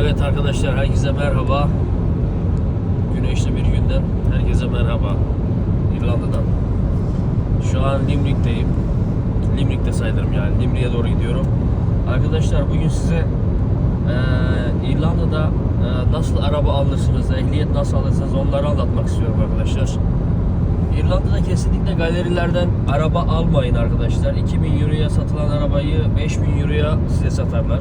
Evet arkadaşlar herkese merhaba. Güneşli bir günden herkese merhaba. İrlanda'dan. Şu an Limerick'teyim. Limerick'te sayılırım yani. Limerick'e doğru gidiyorum. Arkadaşlar bugün size eee, İrlanda'da eee, nasıl araba alırsınız, ehliyet nasıl alırsınız onları anlatmak istiyorum arkadaşlar. İrlanda'da kesinlikle galerilerden araba almayın arkadaşlar. 2000 euroya satılan arabayı 5000 euroya size satarlar.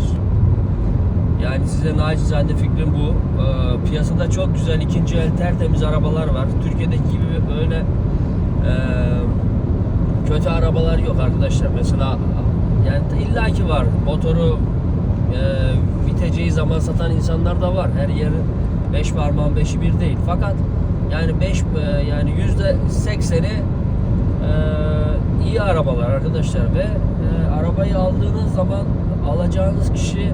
Yani size nacizane fikrim bu. Ee, piyasada çok güzel ikinci el tertemiz arabalar var. Türkiye'deki gibi öyle e, kötü arabalar yok arkadaşlar. Mesela yani illaki var. Motoru e, biteceği zaman satan insanlar da var. Her yerin beş parmağın beşi bir değil. Fakat yani beş e, yani yüzde sekseni e, iyi arabalar arkadaşlar ve e, arabayı aldığınız zaman alacağınız kişi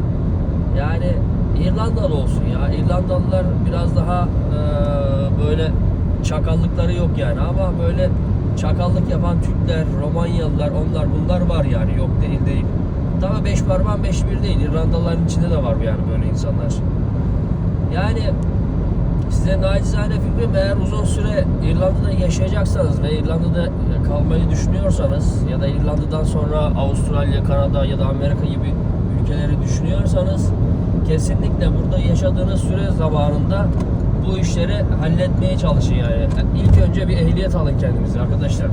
İrlandalı olsun ya. İrlandalılar biraz daha e, böyle çakallıkları yok yani ama böyle çakallık yapan Türkler, Romanyalılar onlar bunlar var yani yok değil değil. Daha beş parmağın beş bir değil. İrlandalıların içinde de var yani böyle insanlar. Yani size nacizane fikrim eğer uzun süre İrlanda'da yaşayacaksanız ve İrlanda'da kalmayı düşünüyorsanız ya da İrlanda'dan sonra Avustralya, Kanada ya da Amerika gibi ülkeleri düşünüyorsanız kesinlikle burada yaşadığınız süre zamanında bu işleri halletmeye çalışın yani. İlk önce bir ehliyet alın kendinize arkadaşlar.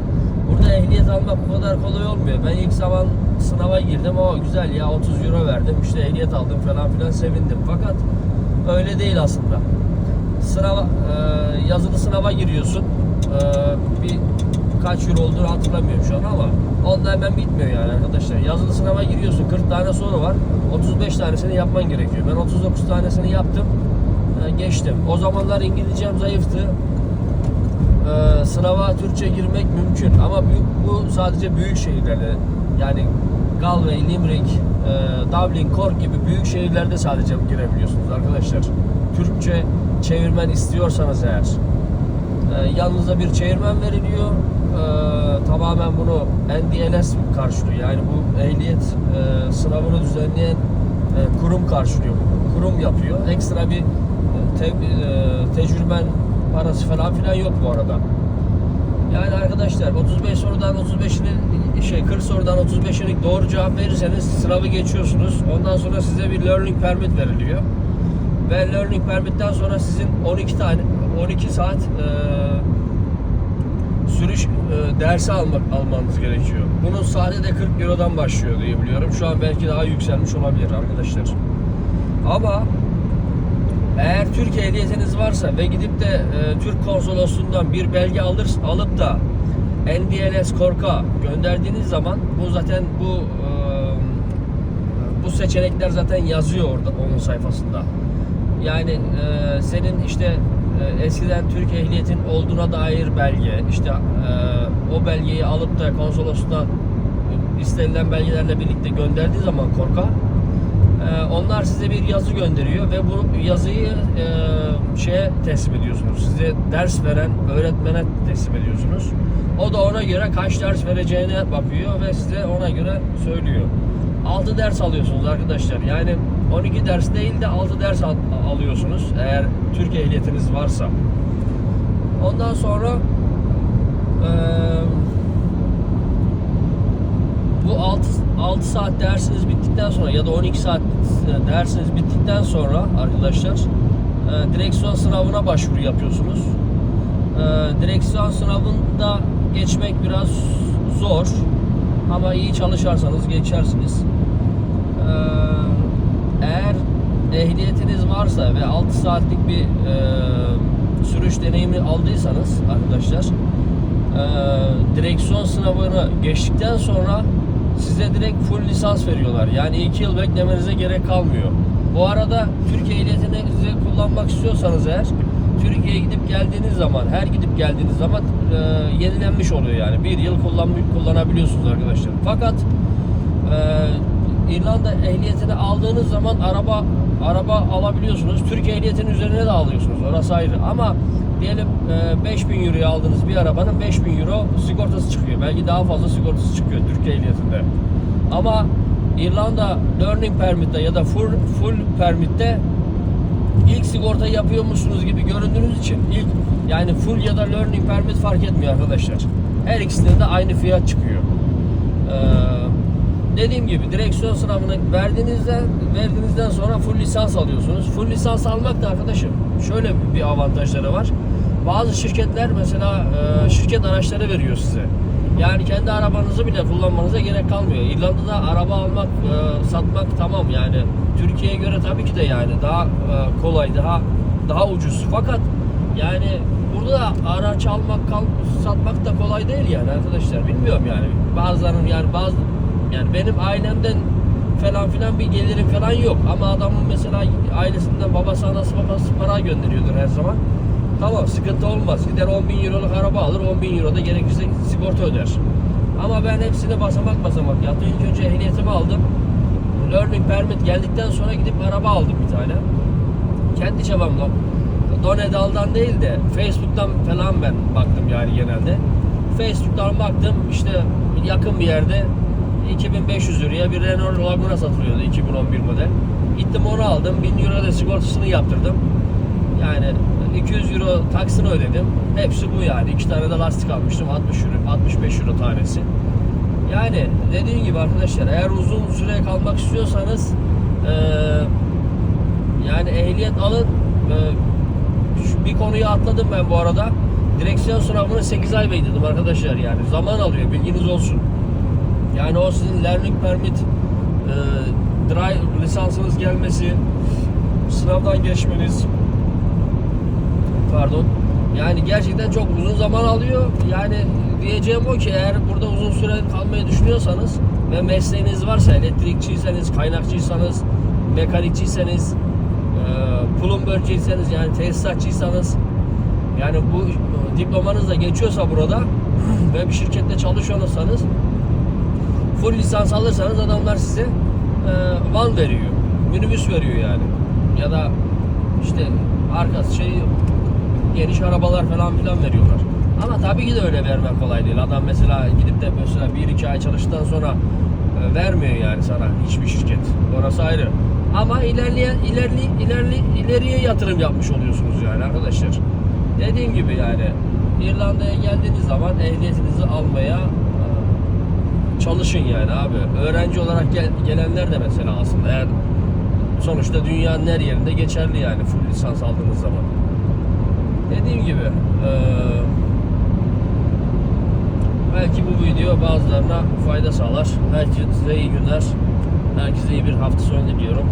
Burada ehliyet almak bu kadar kolay olmuyor. Ben ilk zaman sınava girdim. O güzel ya 30 euro verdim. işte ehliyet aldım falan filan sevindim. Fakat öyle değil aslında sınava e, yazılı sınava giriyorsun. E, bir kaç euro olduğunu hatırlamıyorum şu an ama onda hemen bitmiyor yani arkadaşlar. Yazılı sınava giriyorsun. 40 tane soru var. 35 tanesini yapman gerekiyor. Ben 39 tanesini yaptım. E, geçtim. O zamanlar İngilizcem zayıftı. E, sınava Türkçe girmek mümkün ama bu, sadece büyük şehirlerde yani Galway, Limerick, e, Dublin, Cork gibi büyük şehirlerde sadece girebiliyorsunuz arkadaşlar. Türkçe çevirmen istiyorsanız eğer yanınıza bir çevirmen veriliyor. E, tamamen bunu NDLS karşılıyor. Yani bu ehliyet e, sınavını düzenleyen e, kurum karşılıyor. Kurum yapıyor. Ekstra bir e, te, e, tecrüben parası falan filan yok bu arada. Yani arkadaşlar 35 sorudan 35'ini şey 40 sorudan 35'ini doğru cevap verirseniz sınavı geçiyorsunuz. Ondan sonra size bir learning permit veriliyor. Ve learning permit'ten sonra sizin 12 tane 12 saat e, sürüş e, dersi almak almanız gerekiyor. Bunun saati de 40 Euro'dan başlıyor diye biliyorum. Şu an belki daha yükselmiş olabilir arkadaşlar. Ama eğer Türk ehliyetiniz varsa ve gidip de e, Türk konsolosluğundan bir belge alır, alıp da NDLS Kork'a gönderdiğiniz zaman bu zaten bu e, bu seçenekler zaten yazıyor orada onun sayfasında. Yani e, senin işte e, eskiden Türk ehliyetin olduğuna dair belge, işte e, o belgeyi alıp da konsolosluğa istenilen belgelerle birlikte gönderdiği zaman Kork'a ee, onlar size bir yazı gönderiyor ve bu yazıyı e, şeye teslim ediyorsunuz. Size ders veren öğretmene teslim ediyorsunuz. O da ona göre kaç ders vereceğine bakıyor ve size ona göre söylüyor. 6 ders alıyorsunuz arkadaşlar. Yani 12 ders değil de 6 ders al- alıyorsunuz eğer Türk ehliyetiniz varsa. Ondan sonra eee bu 6, 6 saat dersiniz bittikten sonra ya da 12 saat dersiniz bittikten sonra arkadaşlar e, direksiyon sınavına başvuru yapıyorsunuz. E, direksiyon sınavında geçmek biraz zor ama iyi çalışırsanız geçersiniz. E, eğer ehliyetiniz varsa ve 6 saatlik bir e, sürüş deneyimi aldıysanız arkadaşlar e, direksiyon sınavını geçtikten sonra size direkt full lisans veriyorlar. Yani 2 yıl beklemenize gerek kalmıyor. Bu arada Türkiye ehliyetinizi kullanmak istiyorsanız eğer Türkiye'ye gidip geldiğiniz zaman, her gidip geldiğiniz zaman e, yenilenmiş oluyor yani. Bir yıl kullan, kullanabiliyorsunuz arkadaşlar. Fakat e, İrlanda ehliyetini aldığınız zaman araba araba alabiliyorsunuz. Türkiye ehliyetinin üzerine de alıyorsunuz. Orası ayrı. Ama diyelim e, 5000 euroya aldığınız bir arabanın 5000 euro sigortası çıkıyor. Belki daha fazla sigortası çıkıyor Türkiye ehliyetinde. Ama İrlanda Learning Permit'te ya da full, full permit'te ilk sigorta yapıyormuşsunuz gibi göründüğünüz için ilk yani full ya da learning permit fark etmiyor arkadaşlar. Her ikisinde de aynı fiyat çıkıyor. Ee, dediğim gibi direksiyon sınavını verdiğinizden verdiğinizden sonra full lisans alıyorsunuz. Full lisans almak da arkadaşım şöyle bir avantajları var. Bazı şirketler mesela e, şirket araçları veriyor size. Yani kendi arabanızı bile kullanmanıza gerek kalmıyor. İrlanda'da araba almak, e, satmak tamam yani Türkiye'ye göre tabii ki de yani daha e, kolay, daha daha ucuz. Fakat yani burada da araç almak, satmak da kolay değil yani arkadaşlar. Bilmiyorum yani. Bazılarının yani bazı yani benim ailemden falan filan bir gelirim falan yok. Ama adamın mesela ailesinden babası, anası, babası para gönderiyordur her zaman. Tamam sıkıntı olmaz. Gider 10 bin euroluk araba alır. 10 bin euro da gerekirse sigorta öder. Ama ben hepsini basamak basamak yaptım. İlk önce ehliyetimi aldım. Learning permit geldikten sonra gidip araba aldım bir tane. Kendi çabamla. Donedal'dan değil de Facebook'tan falan ben baktım yani genelde. Facebook'tan baktım işte yakın bir yerde 2500 liraya bir Renault Laguna satılıyordu 2011 model. Gittim onu aldım. 1000 euro da sigortasını yaptırdım. Yani 200 euro taksini ödedim. Hepsi bu yani. İki tane de lastik almıştım. 60 euro, 65 euro tanesi. Yani dediğim gibi arkadaşlar eğer uzun süre kalmak istiyorsanız eee, yani ehliyet alın. Şu bir konuyu atladım ben bu arada. Direksiyon sınavını 8 ay bekledim arkadaşlar yani. Zaman alıyor bilginiz olsun. Yani o sizin learning permit eee drive lisansınız gelmesi sınavdan geçmeniz pardon. Yani gerçekten çok uzun zaman alıyor. Yani diyeceğim o ki eğer burada uzun süre kalmayı düşünüyorsanız ve mesleğiniz varsa elektrikçiyseniz, kaynakçıysanız, mekanikçiyseniz, e, plumberciyseniz yani tesisatçıysanız yani bu diplomanız da geçiyorsa burada ve bir şirkette çalışıyorsanız full lisans alırsanız adamlar size e, van veriyor. Minibüs veriyor yani. Ya da işte arkası şey geniş arabalar falan filan veriyorlar. Ama tabii ki de öyle vermek kolay değil. Adam mesela gidip de mesela 1-2 ay çalıştıktan sonra e, vermiyor yani sana hiçbir şirket. Orası ayrı. Ama ilerleyen ilerli ilerli ileriye yatırım yapmış oluyorsunuz yani arkadaşlar. Dediğim gibi yani İrlanda'ya geldiğiniz zaman ehliyetinizi almaya çalışın yani abi. Öğrenci olarak gel- gelenler de mesela aslında eğer sonuçta dünyanın her yerinde geçerli yani full lisans aldığınız zaman. Dediğim gibi eee, belki bu video bazılarına fayda sağlar. Herkese iyi günler. Herkese iyi bir hafta sonu diliyorum.